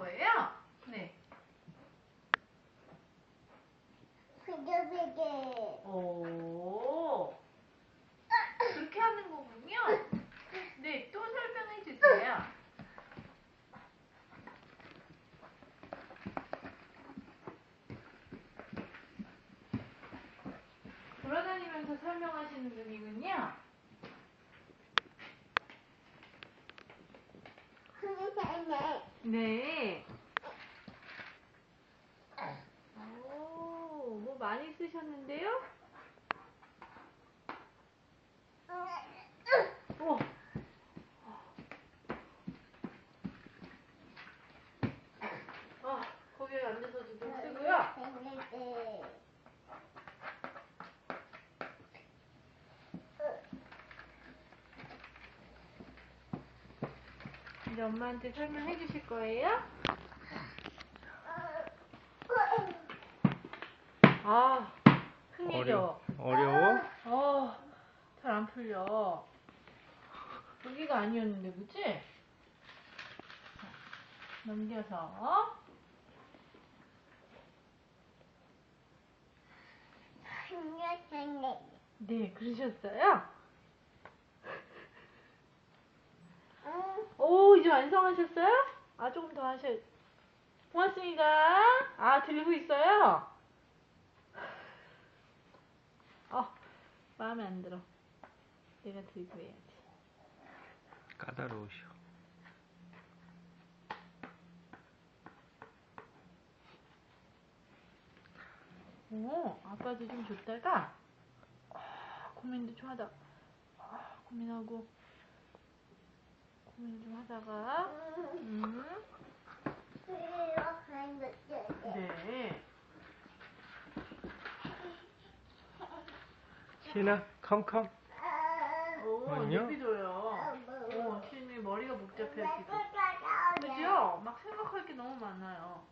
거예요? 네. 비교비교. 오. 그렇게 하는 거군요. 네, 또 설명해 주세요. 돌아다니면서 설명하시는 분이군요. 네. 오, 뭐 많이 쓰셨는데요? 오. 아, 거기에 앉아서도 좀 쓰고요. 이제 엄마한테 설명해 주실 거예요? 아, 흥미죠? 어려워? 어, 잘 안 풀려. 여기가 아니었는데, 그치? 자, 넘겨서. 네, 그러셨어요? 오, 이제 완성하셨어요? 아, 조금 더 하셔. 고맙습니다. 아, 들고 있어요? 어, 마음에 안 들어. 내가 들고 해야지. 까다로우셔. 오, 아빠도 좀 줬다가, 아, 고민도 좀 하다. 아, 고민하고, 고민 좀 하다가, 음, 네. 신아, 컴컴. 오, 아니요? 예쁘줘요. 오, 신이 머리가 복잡해, 지금. 그죠? 막 생각할 게 너무 많아요.